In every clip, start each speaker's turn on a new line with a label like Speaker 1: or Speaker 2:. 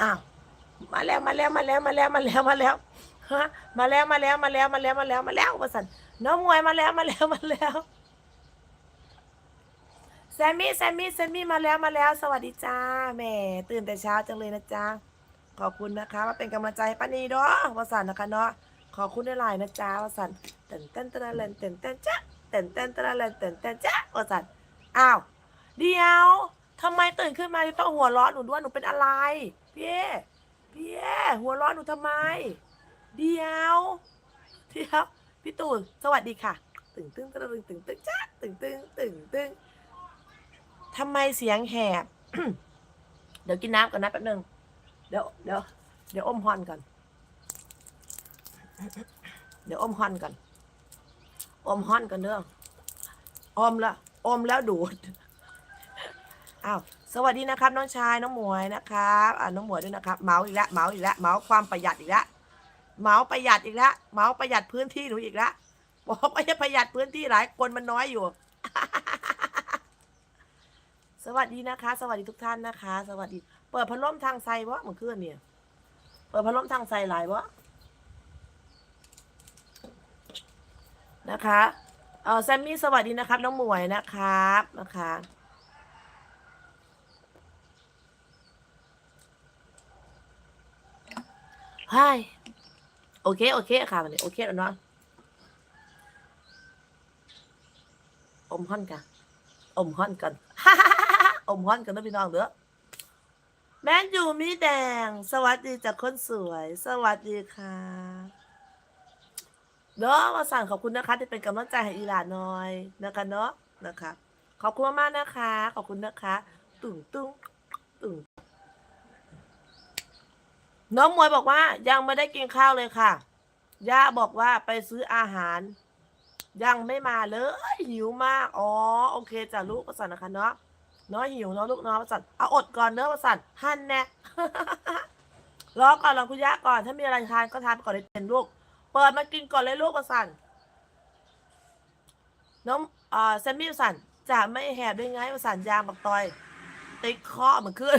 Speaker 1: อ้าวมาแล้วมาแล้วมาแล้วมาแล้วมาแล้วมาแล้วฮะมาแล้วมาแล้วมาแล้วมาแล้วมาแล้วมาแล้วประสันน้องมวยมาแล้วมาแล้วมาแล้วแซมมี่แซมมี่แซมมี่มาแล้วมาแล้ว สวัสดีจ้าแหมตื่นแต่เช้าจังเลยนะจ๊ะขอบคุณนะคะมาเป็นกำลังใจป้านีเนาะวสันนะคะเนาะขอบคุณในไลน์นะจ๊ะวสันเต้นเต้นต้นเต้นเต้นเต้นจ๊ะเต้นเต้นต้นเต้นเต้นเต้นจ๊ะวสันอ้าวเดียวำไมตื่นขึ้นมาต้องหัวเราะหนูด้วยหนูเป็นอะไร พี่เอพี่เอหัวเราะหนูทำไม เดียวเดียวพี่ตูนสวัสดีค่ะตึงตึงตึงตึงตึงตึงจ้าตึงตึงตึงตึงทำไมเสียงแหบ เดี๋ยวกินน้ำก่อนนะแป๊บนึง เดี๋ยวเดี๋ยวเดี๋ยวอมฮอนก่อน เดี๋ยวอมฮอนก่อน อมฮอนก่อนเด้ออมละอมแล้วดูด อ้าวสวัสดีนะครับ น้องชายน้องหมวยนะครับอ่าน้องหมวยด้วยนะครับเมาอีกแล้วเมาอีกแล้วเมาความประหยัดอีกแล้วเมาประหยัดอีกแล้วเมาประหยัดพื้นที่หนูอีกแล้วบอกว่าจะประหยัดพื้นที่หลายคนมันน้อยอยู่ สวัสดีนะคะ สวัสดีทุกท่านนะคะ สวัสดี เปิดพัดลมทางไซวะเมื่อคืนเนี่ย เปิดพัดลมทางไซหลายวะนะคะเออแซมมี่สวัสดีนะครับ น้องหมวยนะครับนะคะ ไฮโอเค โอเคค่ะมันนี้โอเคแล้วเนาะอมห่อนกันอมห่อนกันอมห่อนกันนะพี่น้องเด้อแมนยูมีแดง สวัสดีจากคนสวย สวัสดีค่ะเนาะมาสั่งขอบคุณนะคะ ที่เป็นกำลังใจให้อีหลานน่อยนะคะเนาะนะคะ ขอบคุณมากๆนะคะ ขอบคุณนะคะตึงตึงตึง น้องมวยบอกว่ายังไม่ได้กินข้าวเลยค่ะ ย่าบอกว่าไปซื้ออาหาร ยังไม่มาเลย หิวมาก อ๋อ โอเคจ้ะลูกประสันนะคะเนาะเนาะหิวเนาะลูกเนาะประสันเอาอดก่อนเนาะประสันหันแน่รอก่อนรอคุณย่าก่อน ถ้ามีอะไรทานก็ทานก่อนเลยเป็นลูก เปิดมากินก่อนเลยลูกประสันน้องอ่าแซมมี่ประสันจะไม่แหบได้ไงประสันยางบักตอย ติดคอเหมือนขึ้น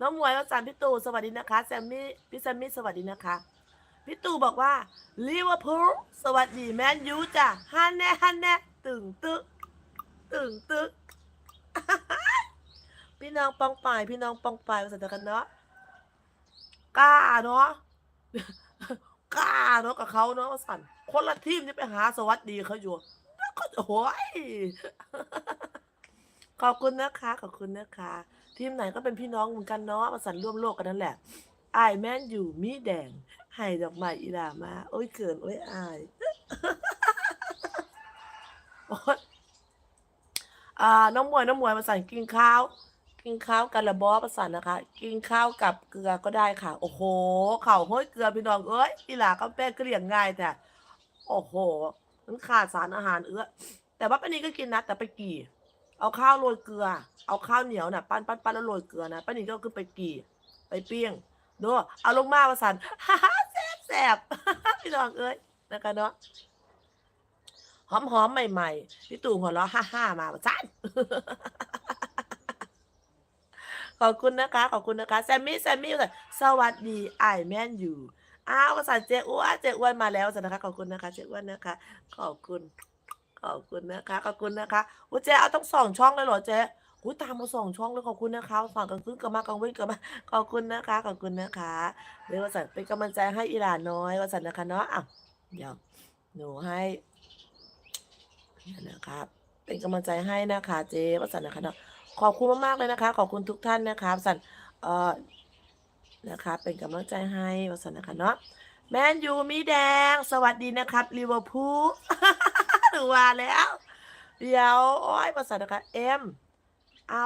Speaker 1: น้ องมวยอาจารย์พี่ตู่สวัสดีนะคะแซมมี่พี่แซมมี่สวัสดีนะคะพี่ตู่บอกว่าลิเวอร์พูลสวัสดีแมนยูจ้ะฮันแน่ฮันแน่ตึงตึกตึงตึกพี่น้องปองปายพี่น้องปองปายภาษาไทยกันเนาะกล้าเนาะกล้าเนาะกับเขาเนาะสันคนละทีมจะไปหาสวัสดีเขาอยู่แล้วก็โอ้ยขอบคุณนะคะ ขอบคุณนะคะ ทีมไหนก็เป็นพี่น้องเหมือนกันเนาะมาสันร่วมโลกกันนั่นแหละอายแม่นอยู่มีแดงให้ดอกไม้อีดามา โอ้ยเกินโอ้ยอายอ่าน้องมวยน้องมวยมาสั่นกินข้าว กินข้าวกันละบอประสานนะคะ กินข้าวกับเกลือก็ได้ค่ะ โอ้โห เข่าห้อยเกลือพี่น้องเอ้ยอีหลาก็แป้งก็เลี้ยงง่ายแต่โอ้โหมันขาดสารอาหารเอื้อแต่ว่าป้านี้ก็กินนะแต่ไปกี่ เอาข้าวโรยเกลือ เอาข้าวเหนียวน่ะ ปั้นปั้นปั้นแล้วโรยเกลือนะป้านี้ก็คือไปกี่ ไปเปี้ยงดูเอาลงมาประสานฮ่าแซ่บแซ่บพี่น้องเอ้ยนะคะเนาะหอมหอมใหม่ๆพี่ตู่หัวเราะฮ่าฮ่ามาประสานขอบคุณนะคะ ขอบคุณนะคะแซมมี่แซมมี่สวัสดีไอแมนอยู่อ้าวภาษาเจ๊อ้วนเจ๊อ้วนมาแล้วสินะคะขอบคุณนะคะเจ๊อ้วนนะคะ ขอบคุณ ขอบคุณนะคะขอบคุณนะคะโอ้เจ๊เอาต้องสองช่องเลยเหรอเจ๊อุ้ยตามมาสองช่องเลยขอบคุณนะคะสองกลางคืนกับมากลางวันกับมาขอบคุณนะคะขอบคุณนะคะเดี๋ยววสันเป็นกำลังใจให้อีหลานน้อยวสันนะคะเนาะอะเดี๋ยวหนูให้นะครับเป็นกำลังใจให้นะคะเจ๊วสันนะคะเนาะขอบคุณมากๆเลยนะคะ ขอบคุณทุกท่านนะคะวสันเอ่อนะคะเป็นกำลังใจให้วสันนะคะเนาะแมนยูมีแดง สวัสดีนะครับลิเวอร์พูล หนูมาแล้ว เดี๋ยว โอ้ยวสันนะคะเอ็ม เอา